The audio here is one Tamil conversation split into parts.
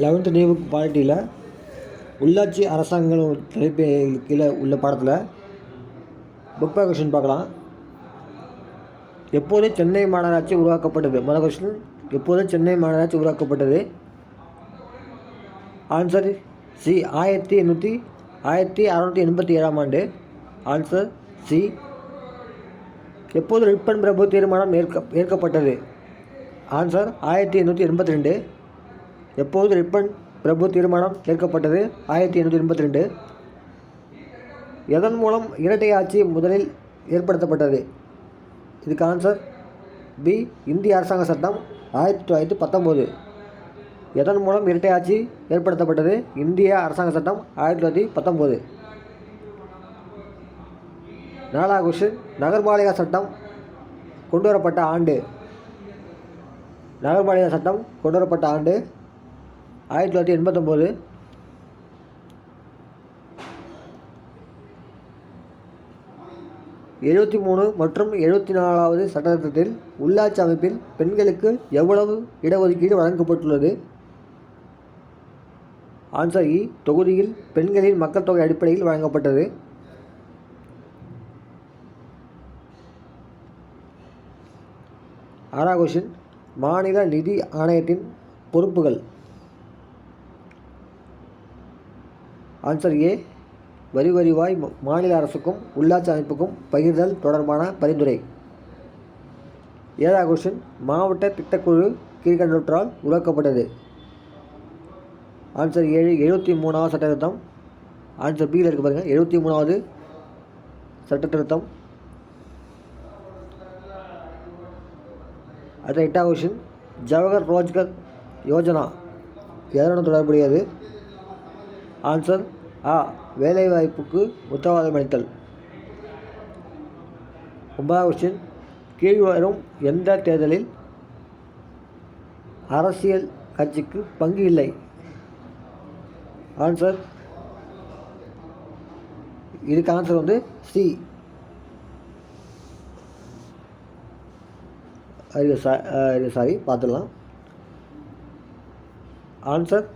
லெவன்த்து நியூ புக் பாலிட்டியில் உள்ளாட்சி அரசாங்கம் தலைப்பு கீழே உள்ள பாடத்தில் புக் பேக் கொஷின் பார்க்கலாம். எப்போது சென்னை மாநகராட்சி உருவாக்கப்பட்டது? முதல் கொஸ்டின் எப்போது சென்னை மாநகராட்சி உருவாக்கப்பட்டது? ஆன்சர் சி ஆயிரத்தி எண்ணூற்றி ஆயிரத்தி அறநூற்றி எண்பத்தி ஏழாம் ஆண்டு. ஆன்சர் சி எப்போது ரிப்பன் பிரபு தீர்மானம் ஏற்க ஏற்கப்பட்டது? ஆன்சர் ஆயிரத்தி எண்ணூற்றி எண்பத்தி ரெண்டு. எப்போது ரிப்பன் பிரபு தீர்மானம் ஏற்கப்பட்டது? ஆயிரத்தி எண்ணூற்றி எண்பத்தி ரெண்டு எதன் மூலம் இரட்டை ஆட்சி முதலில் ஏற்படுத்தப்பட்டது? இதுக்கு ஆன்சர் பி இந்திய அரசாங்க சட்டம் ஆயிரத்தி தொள்ளாயிரத்தி பத்தொம்போது எதன் மூலம் இரட்டை ஆட்சி ஏற்படுத்தப்பட்டது? இந்திய அரசாங்க சட்டம் ஆயிரத்தி தொள்ளாயிரத்தி பத்தொம்போது நாலாவது கொஸ்டின் நகர்பாலிகா சட்டம் கொண்டு வரப்பட்ட ஆண்டு. நகர்பாலிகா சட்டம் கொண்டு வரப்பட்ட ஆண்டு ஆயிரத்தி தொள்ளாயிரத்தி எண்பத்தொம்போது. எழுபத்தி மூணு மற்றும் எழுபத்தி நாலாவது சட்டத்திட்டத்தில் உள்ளாட்சி அமைப்பில் பெண்களுக்கு எவ்வளவு இடஒதுக்கீடு வழங்கப்பட்டுள்ளது? ஆன்சர் இ e. தொகுதியில் பெண்களின் மக்கள் தொகை அடிப்படையில் வழங்கப்பட்டது. ஆறாவது கொஷின் மாநில நிதி ஆணையத்தின் பொறுப்புகள். ஆன்சர் ஏ வரி வரிவாய் மாநில அரசுக்கும் உள்ளாட்சி அமைப்புக்கும் பகிர்தல் தொடர்பான பரிந்துரை. ஏழாவது கொஷின் மாவட்ட திட்டக்குழு கீழ்கண்டவற்றால் உருவாக்கப்பட்டது. ஆன்சர் ஏழு எழுபத்தி மூணாவது சட்டத்திருத்தம் ஆன்சர் பியில் இருக்கு பாருங்கள் எழுபத்தி மூணாவது சட்டத்திருத்தம் அடுத்த எட்டாவது கொஷின் ஜவஹர் ரோஜ்கர் யோஜனா. எதனுடன் தொடர்புடையது? ஆன்சர் ஆ வேலைவாய்ப்புக்கு உத்தரவாதம் அளித்தல். ஒன்பதாவது கொஸ்டின் கீழ்வரும் எந்த தேர்தலில் அரசியல் கட்சிக்கு பங்கு இல்லை? ஆன்சர் இதுக்கு ஆன்சர் வந்து சி சாரி பார்த்துடலாம். Answer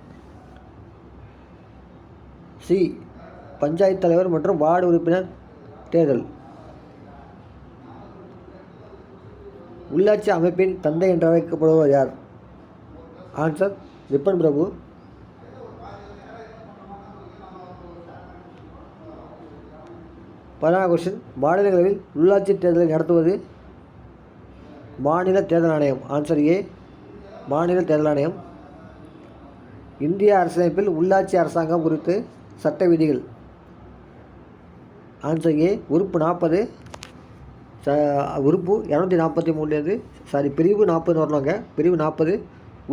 C. பஞ்சாயத்து தலைவர் மற்றும் வார்டு உறுப்பினர் தேர்தல். உள்ளாட்சி அமைப்பின் தந்தை என்று அழைக்கப்படுபவர் யார்? ஆன்சர் ரிப்பன் பிரபு. பதினாறு கொஸ்டின் மாநிலங்களவில் உள்ளாட்சி தேர்தலை நடத்துவது மாநில தேர்தல் ஆணையம். ஆன்சர் ஏ மாநில தேர்தல் ஆணையம். இந்திய அரசமைப்பில் உள்ளாட்சி அரசாங்கம் குறித்து சட்ட விதிகள். ஆன்சர் ஏ உறுப்பு நாற்பது ச உறுப்பு இரநூத்தி நாற்பத்தி மூணுலேருந்து சாரி பிரிவு நாற்பதுன்னு வரலாங்க. பிரிவு நாற்பது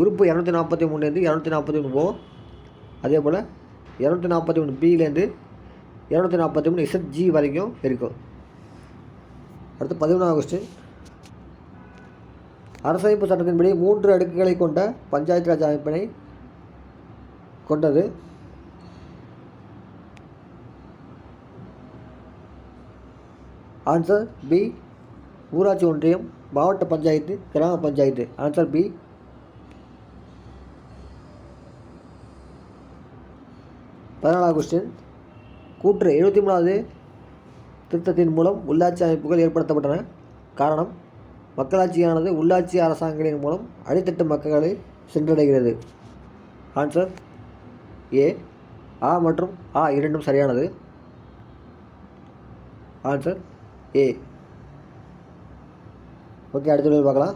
உறுப்பு இரநூத்தி நாற்பத்தி மூணுலேருந்து இரநூத்தி நாற்பத்தி மூணு ஓ அதே போல் இரநூத்தி நாற்பத்தி மூணு பிலேருந்து இரநூத்தி நாற்பத்தி மூணு இசட்ஜி வரைக்கும் இருக்கும். அடுத்து பதிமூணாவது கொஸ்டின் அரசமைப்பு சட்டத்தின்படி மூன்று அடுக்குகளை கொண்ட பஞ்சாயத்து ராஜ் அமைப்பினை கொண்டது. ஆன்சர் பி ஊராட்சி ஒன்றியம் மாவட்ட பஞ்சாயத்து கிராம பஞ்சாயத்து. ஆன்சர் பி பதினாலாவது கொஸ்டின் கூற்று எழுபத்தி மூணாவது திருத்தத்தின் மூலம் உள்ளாட்சி அமைப்புகள் ஏற்படுத்தப்பட்டன. காரணம் மக்களாட்சியானது உள்ளாட்சி அரசாங்கங்களின் மூலம் அடித்தட்டு மக்களை சென்றடைகிறது. ஆன்சர் ஏ ஆ மற்றும் ஆ இரண்டும் சரியானது. Answer A. ஓகே அடுத்த வீடியோ பார்க்கலாம்.